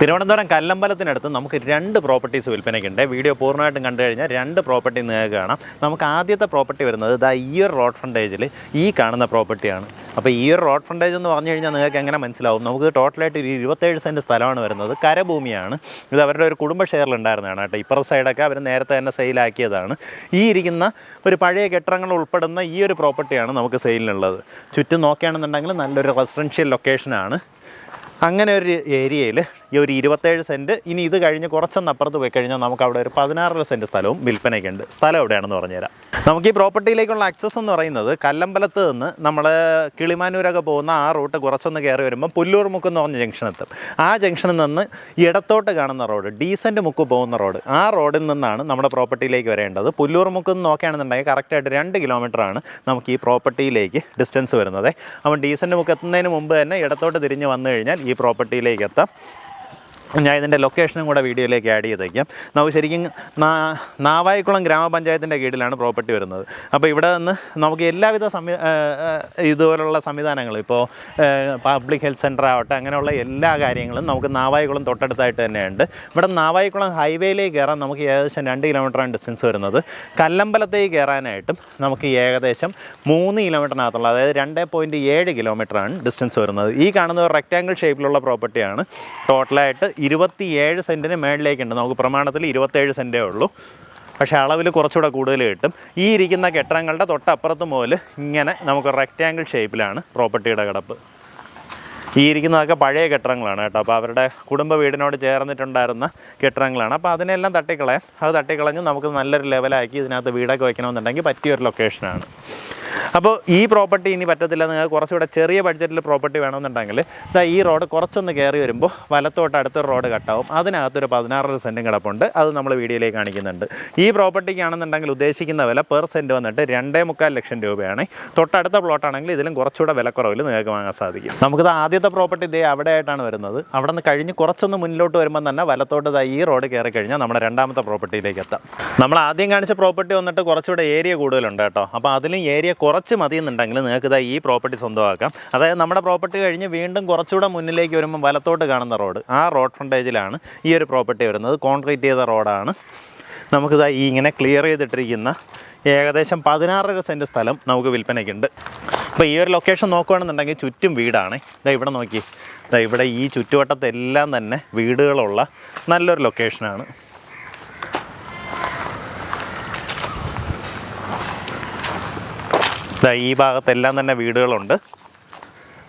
തിരുവനന്തപുരം കല്ലമ്പലത്തിനടുത്ത് നമുക്ക് രണ്ട് properties വിൽപ്പനയ്ക്കുണ്ട്. Video പൂർണമായിട്ടും കണ്ടു കഴിഞ്ഞാൽ രണ്ട് പ്രോപ്പർട്ടി നിങ്ങൾക്ക് കാണാം. നമുക്ക് ആദ്യത്തെ പ്രോപ്പർട്ടി വരുന്നത് ദ ഒരു റോഡ് ഫ്രണ്ടേജിൽ ഈ കാണുന്ന പ്രോപ്പർട്ടിയാണ്. അപ്പോൾ ഈ ഒരു റോഡ് ഫ്രണ്ടേജ് എന്ന് പറഞ്ഞു കഴിഞ്ഞാൽ നിങ്ങൾക്ക് എങ്ങനെ മനസ്സിലാവും? നമുക്ക് ടോട്ടലായിട്ട് ഒരു ഇരുപത്തേഴ് സെന്റ് സ്ഥലമാണ് വരുന്നത്. കരഭൂമിയാണ്. ഇത് അവരുടെ ഒരു കുടുംബ ഷെയറിൽ ഉണ്ടായിരുന്നതാണ് കേട്ടോ. ഇപ്പുറ സൈഡൊക്കെ അവർ നേരത്തെ തന്നെ സെയിലാക്കിയതാണ് ഈ ഇരിക്കുന്ന ഒരു പഴയ കെട്ടിടങ്ങൾ ഉൾപ്പെടുന്ന ഈ ഒരു പ്രോപ്പർട്ടിയാണ് നമുക്ക് സെയിലിനുള്ളത്. ചുറ്റും നോക്കുകയാണെന്നുണ്ടെങ്കിൽ നല്ലൊരു റെസിഡൻഷ്യൽ ലൊക്കേഷനാണ് അങ്ങനെ ഒരു ഏരിയയിൽ ഈ ഒരു ഇരുപത്തേഴ് സെന്റ് ഇനി ഇത് കഴിഞ്ഞ് കുറച്ചൊന്ന് അപ്പുറത്ത് പോയി കഴിഞ്ഞാൽ നമുക്ക് അവിടെ ഒരു പതിനാറര സെന്റ് സ്ഥലവും വിൽപ്പനയ്ക്കുണ്ട് സ്ഥലം എവിടെയാണെന്ന് പറഞ്ഞുതരാം. നമുക്ക് ഈ പ്രോപ്പർട്ടിയിലേക്കുള്ള ആക്സസ് എന്ന് പറയുന്നത് കല്ലമ്പലത്ത് നിന്ന് നമ്മൾ കിളിമാനൂരൊക്കെ പോകുന്ന ആ റൂട്ട് കുറച്ചൊന്ന് കയറി വരുമ്പോൾ പുല്ലൂർ മുക്ക് എന്ന് പറഞ്ഞ ജംഗ്ഷൻ എത്തും ആ ജംഗ്ഷനിൽ നിന്ന് ഇടത്തോട്ട് കാണുന്ന റോഡ് ഡീസന്റ് മുക്ക് പോകുന്ന റോഡ് ആ റോഡിൽ നിന്നാണ് നമ്മുടെ പ്രോപ്പർട്ടിയിലേക്ക് വരേണ്ടത്. പുല്ലൂർ മുക്ക് എന്ന് നോക്കുകയാണെന്നുണ്ടെങ്കിൽ കറക്റ്റായിട്ട് രണ്ട് കിലോമീറ്ററാണ് നമുക്ക് ഈ പ്രോപ്പർട്ടിയിലേക്ക് ഡിസ്റ്റൻസ് വരുന്നത്. അപ്പം ഡീസന്റ് മുക്ക് എത്തുന്നതിന് മുമ്പ് തന്നെ ഇടത്തോട്ട് തിരിഞ്ഞ് വന്നു കഴിഞ്ഞാൽ ഈ പ്രോപ്പർട്ടിയിലേക്ക് എത്താം. ഞാൻ ഇതിന്റെ ലൊക്കേഷനും കൂടെ വീഡിയോയിലേക്ക് ആഡ് ചെയ്തേക്കാം. നമുക്ക് ശരിക്കും നാവായിക്കുളം ഗ്രാമപഞ്ചായത്തിന്റെ കീഴിലാണ് പ്രോപ്പർട്ടി വരുന്നത്. അപ്പോൾ ഇവിടെ നിന്ന് നമുക്ക് എല്ലാവിധ സംവി ഇതുപോലുള്ള സംവിധാനങ്ങളും ഇപ്പോൾ പബ്ലിക് ഹെൽത്ത് സെന്റർ ആവട്ടെ അങ്ങനെയുള്ള എല്ലാ കാര്യങ്ങളും നമുക്ക് നാവായിക്കുളം തൊട്ടടുത്തായിട്ട് തന്നെയുണ്ട്. ഇവിടെ നാവായിക്കുളം ഹൈവേയിലേക്ക് കയറാൻ നമുക്ക് ഏകദേശം രണ്ട് കിലോമീറ്ററാണ് ഡിസ്റ്റൻസ് വരുന്നത്. കല്ലമ്പലത്തേക്ക് കയറാനായിട്ടും നമുക്ക് ഏകദേശം മൂന്ന് കിലോമീറ്ററിനകത്തുള്ള അതായത് രണ്ട് പോയിന്റ് ഏഴ് കിലോമീറ്ററാണ് ഡിസ്റ്റൻസ് വരുന്നത്. ഈ കാണുന്ന ഒരു റെക്റ്റാങ്കിൾ ഷേപ്പിലുള്ള പ്രോപ്പർട്ടിയാണ് ടോട്ടലായിട്ട് ഇരുപത്തിയേഴ് സെന്റിന് മേളിലേക്കുണ്ട്. നമുക്ക് പ്രമാണത്തിൽ ഇരുപത്തേഴ് സെന്റേ ഉള്ളൂ. പക്ഷേ അളവിൽ കുറച്ചുകൂടെ കൂടുതൽ കിട്ടും. ഈ ഇരിക്കുന്ന കെട്ടിടങ്ങളുടെ തൊട്ടപ്പുറത്ത് മുതൽ ഇങ്ങനെ നമുക്ക് റെക്റ്റാങ്കിൾ ഷേപ്പിലാണ് പ്രോപ്പർട്ടിയുടെ കിടപ്പ്. ഈ ഇരിക്കുന്നതൊക്കെ പഴയ കെട്ടിടങ്ങളാണ് കേട്ടോ. അപ്പോൾ അവരുടെ കുടുംബ വീടിനോട് ചേർന്നിട്ടുണ്ടായിരുന്ന കെട്ടിടങ്ങളാണ്. അപ്പോൾ അതിനെല്ലാം തട്ടിക്കളയാം. അത് തട്ടിക്കളഞ്ഞ് നമുക്ക് നല്ലൊരു ലെവലാക്കി ഇതിനകത്ത് വീടൊക്കെ വയ്ക്കണമെന്നുണ്ടെങ്കിൽ പറ്റിയൊരു ലൊക്കേഷനാണ് അപ്പോൾ ഈ പ്രോപ്പർട്ടി ഇനി പറ്റത്തില്ല. നിങ്ങൾക്ക് കുറച്ചുകൂടെ ചെറിയ ബഡ്ജറ്റിൽ പ്രോപ്പർട്ടി വേണമെന്നുണ്ടെങ്കിൽ ഇതാ ഈ റോഡ് കുറച്ചൊന്ന് കയറി വരുമ്പോൾ വലത്തോട്ട് അടുത്തൊരു റോഡ് കട്ടാവും. അതിനകത്തൊരു പതിനാറര സെന്റും കിടപ്പുണ്ട്. അത് നമ്മൾ വീഡിയോയിലേക്ക് കാണിക്കുന്നുണ്ട്. ഈ പ്രോപ്പർട്ടിക്കാണെന്നുണ്ടെങ്കിൽ ഉദ്ദേശിക്കുന്ന വില പെർ സെന്റ് വന്നിട്ട് രണ്ടേ മുക്കാൽ ലക്ഷം രൂപയാണ്. തൊട്ടടുത്ത പ്ലോട്ടാണെങ്കിൽ ഇതിലും കുറച്ചുകൂടെ വിലക്കുറവിൽ നിങ്ങൾക്ക് വാങ്ങാൻ സാധിക്കും. നമുക്കിത് ആദ്യത്തെ പ്രോപ്പർട്ടി ഇതേ അവിടെ ആയിട്ടാണ് വരുന്നത്. അവിടെ നിന്ന് കഴിഞ്ഞ് കുറച്ചൊന്ന് മുന്നിലോട്ട് വരുമ്പോൾ തന്നെ വലത്തോട്ട് ഇതാ ഈ റോഡ് കയറി കഴിഞ്ഞാൽ നമ്മുടെ രണ്ടാമത്തെ പ്രോപ്പർട്ടിയിലേക്ക് എത്താം. നമ്മൾ ആദ്യം കാണിച്ച പ്രോപ്പർട്ടി വന്നിട്ട് കുറച്ചുകൂടെ ഏരിയ കൂടുതലുണ്ട് കേട്ടോ. അപ്പോൾ അതിലും ഏരിയ കുറച്ച് മതിയെന്നുണ്ടെങ്കിൽ നിങ്ങൾക്ക് ഇതാ ഈ പ്രോപ്പർട്ടി സ്വന്തമാക്കാം. അതായത് നമ്മുടെ പ്രോപ്പർട്ടി കഴിഞ്ഞ് വീണ്ടും കുറച്ചുകൂടെ മുന്നിലേക്ക് വരുമ്പോൾ വലത്തോട്ട് കാണുന്ന റോഡ് ആ റോഡ് ഫ്രണ്ടേജിലാണ് ഈ ഒരു പ്രോപ്പർട്ടി വരുന്നത്. കോൺക്രീറ്റ് ചെയ്ത റോഡാണ്. നമുക്കിതാ ഈ ഇങ്ങനെ ക്ലിയർ ചെയ്തിട്ടിരിക്കുന്ന ഏകദേശം പതിനാറര സെന്റ് സ്ഥലം നമുക്ക് വിൽപ്പനയ്ക്കുണ്ട്. അപ്പോൾ ഈ ഒരു ലൊക്കേഷൻ നോക്കുകയാണെന്നുണ്ടെങ്കിൽ ചുറ്റും വീടാണ്. ഇതാ ഇവിടെ നോക്കി. ഇതാ ഇവിടെ ഈ ചുറ്റുവട്ടത്തെല്ലാം തന്നെ വീടുകളുള്ള നല്ലൊരു ലൊക്കേഷനാണ് ദാ ഈ ഭാഗത്തെല്ലാം തന്നെ വീടുകളുണ്ട്.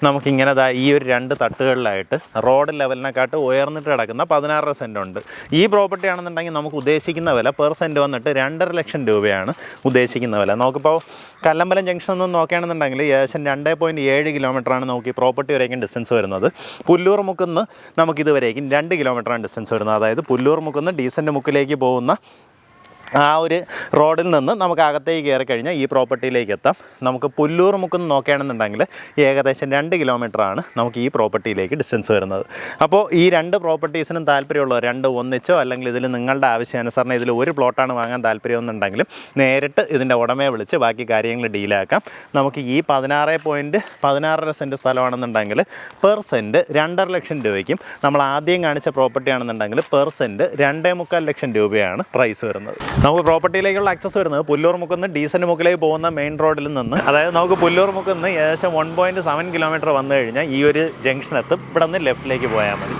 നമുക്കിങ്ങനെ ദാ ഈ ഒരു രണ്ട് തട്ടുകളിലായിട്ട് റോഡ് ലെവലിനെക്കാട്ട് ഉയർന്നിട്ട് കിടക്കുന്ന പതിനാറര സെന്റ് ഉണ്ട്. ഈ പ്രോപ്പർട്ടി ആണെന്നുണ്ടെങ്കിൽ നമുക്ക് ഉദ്ദേശിക്കുന്ന വില പെർ സെന്റ് വന്നിട്ട് രണ്ടര ലക്ഷം രൂപയാണ് ഉദ്ദേശിക്കുന്ന വില. നമുക്കിപ്പോൾ കല്ലമ്പലം ജംഗ്ഷൻ ഒന്ന് നോക്കുകയാണെന്നുണ്ടെങ്കിൽ ഏകദേശം രണ്ട് പോയിന്റ് ഏഴ് കിലോമീറ്ററാണ് നമുക്ക് ഈ പ്രോപ്പർട്ടി വരേക്കും ഡിസ്റ്റൻസ് വരുന്നത്. പുല്ലൂർ മുക്കുന്ന് നമുക്കിത് വരേക്കും രണ്ട് കിലോമീറ്ററാണ് ഡിസ്റ്റൻസ് വരുന്നത്. അതായത് പുല്ലൂർ മുക്കുന്ന് ഡീസന്റ് മുക്കിലേക്ക് പോകുന്ന ആ ഒരു റോഡിൽ നിന്ന് നമുക്ക് അകത്തേക്ക് കയറി കഴിഞ്ഞാൽ ഈ പ്രോപ്പർട്ടിയിലേക്ക് എത്താം. നമുക്ക് പുല്ലൂർ മുക്കുന്ന് നോക്കുകയാണെന്നുണ്ടെങ്കിൽ ഏകദേശം രണ്ട് കിലോമീറ്ററാണ് നമുക്ക് ഈ പ്രോപ്പർട്ടിയിലേക്ക് ഡിസ്റ്റൻസ് വരുന്നത്. അപ്പോൾ ഈ രണ്ട് പ്രോപ്പർട്ടീസിനും താല്പര്യമുള്ളവർ രണ്ട് ഒന്നിച്ചോ അല്ലെങ്കിൽ ഇതിൽ നിങ്ങളുടെ ആവശ്യാനുസരണം ഇതിൽ ഒരു പ്ലോട്ടാണ് വാങ്ങാൻ താല്പര്യമെന്നുണ്ടെങ്കിലും നേരിട്ട് ഇതിന്റെ ഉടമയെ വിളിച്ച് ബാക്കി കാര്യങ്ങൾ ഡീലാക്കാം നമുക്ക് ഈ പതിനാറ് പോയിന്റ് പതിനാറര സെന്റ് സ്ഥലമാണെന്നുണ്ടെങ്കിൽ പെർ സെന്റ് രണ്ടര ലക്ഷം രൂപയ്ക്കും നമ്മൾ ആദ്യം കാണിച്ച പ്രോപ്പർട്ടി ആണെന്നുണ്ടെങ്കിൽ പെർ സെന്റ് രണ്ടേ മുക്കാൽ ലക്ഷം രൂപയാണ് പ്രൈസ് വരുന്നത്. നമുക്ക് പ്രോപ്പർട്ടിയിലേക്കുള്ള ആക്സസ് വരുന്നത് പുല്ലൂർ മുക്കുന്ന് ഡീസന്റ് മുക്കിലേക്ക് പോകുന്ന മെയിൻ റോഡിൽ നിന്ന്. അതായത് നമുക്ക് പുല്ലൂർ മുക്കുന്ന് ഏകദേശം വൺ പോയിന്റ് സെവൻ കിലോമീറ്റർ വന്നു കഴിഞ്ഞാൽ ഈ ഒരു ജംഗ്ഷൻ എത്തും. ഇവിടെ നിന്ന് ലെഫ്റ്റിലേക്ക് പോയാൽ മതി.